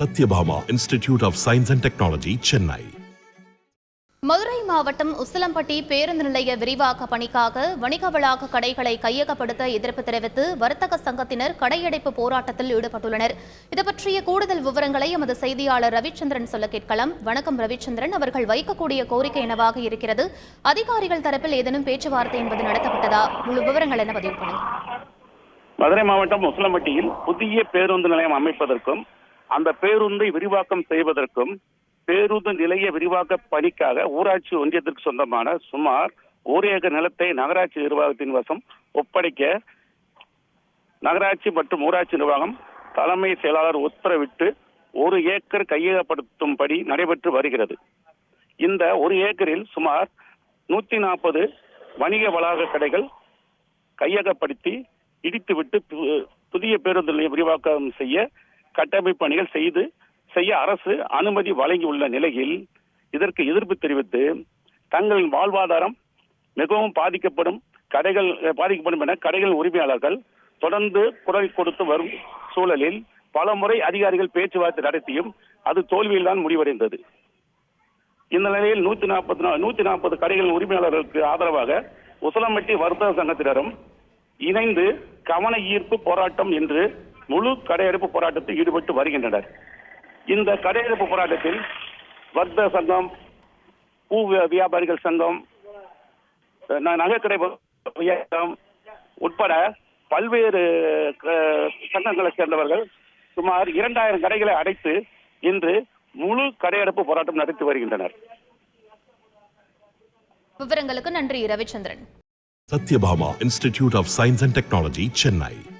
Satyabhama Institute of Science and Technology, Chennai. Madurai மாவட்டம் உசிலம்பட்டி பேருந்து நிலைய விரிவாக்க பணிக்காக வணிக வளாக கடைகளை கையகப்படுத்த எதிர்ப்பு தெரிவித்து வர்த்தக சங்கத்தினர் கடையடைப்பு போராட்டத்தில் ஈடுபட்டுள்ளனர். இது பற்றிய கூடுதல் விவரங்களை எமது செய்தியாளர் ரவிச்சந்திரன் சொல்ல கேட்கலாம். வணக்கம் ரவிச்சந்திரன். அவர்கள் வைக்கக்கூடிய கோரிக்கை என்னவாக இருக்கிறது? அதிகாரிகள் தரப்பில் ஏதேனும் பேச்சுவார்த்தை என்பது நடத்தப்பட்டதா? முழு விவரங்கள் என்ன பதிவு பண்ணுங்க மதுரை மாவட்டம் உசிலம்பட்டியில் புதிய பேருந்து நிலையம் அமைப்பதற்கும் அந்த பேருந்தை விரிவாக்கம் செய்வதற்கும் பேருந்து நிலைய விரிவாக்க பணிக்காக ஊராட்சி ஒன்றியத்திற்கு சொந்தமான சுமார் ஒரு ஏக்கர் நிலத்தை நகராட்சி நிர்வாகத்தின் வசம் ஒப்படைக்க நகராட்சி மற்றும் ஊராட்சி நிர்வாகம் தலைமை செயலாளர் உத்தரவிட்டு ஒரு ஏக்கர் கையகப்படுத்தும்படி நடைபெற்று வருகிறது. இந்த ஒரு ஏக்கரில் சுமார் நூத்தி நாற்பது வணிக வளாக கடைகள் கையகப்படுத்தி இடித்துவிட்டு பு- புதிய பேருந்து நிலைய விரிவாக்கம் செய்ய கட்டமைப்பு பணிகள் செய்து செய்ய அரசு அனுமதி வழங்கியுள்ள நிலையில் இதற்கு எதிர்ப்பு தெரிவித்து தங்களின் வாழ்வாதாரம் மிகவும் பாதிக்கப்படும் கடைகள் பாதிக்கப்படும் என கடைகள் உரிமையாளர்கள் தொடர்ந்து குரல் கொடுத்து வரும் சூழலில் பல முறை அதிகாரிகள் பேச்சுவார்த்தை நடத்தியும் அது தோல்வியில்தான் முடிவடைந்தது. இந்த நிலையில் நூத்தி நாற்பது நூத்தி நாற்பது கடைகளின் உரிமையாளர்களுக்கு ஆதரவாக உசலம்பட்டி வர்த்தக சங்கத்தினரும் இணைந்து கவன ஈர்ப்பு போராட்டம் என்று முழு கடையெடுப்பு போராட்டத்தில் ஈடுபட்டு வருகின்றனர். இந்த கடையெடுப்பு போராட்டத்தில் வர்த்தக சங்கம் பூ வியா- வியாபாரிகள் சங்கம் ந- நகைக்கடை வியாபாரம் உட்பட பல்வேறு சங்கங்களைச் சேர்ந்தவர்கள் சுமார் இரண்டாயிரம் கடைகளை அடைத்து இன்று முழு கடையெடுப்பு போராட்டம் நடத்தி வருகின்றனர். விவரங்களுக்கு நன்றி Ravichandran. Satyabhama Institute of Science and Technology, Chennai.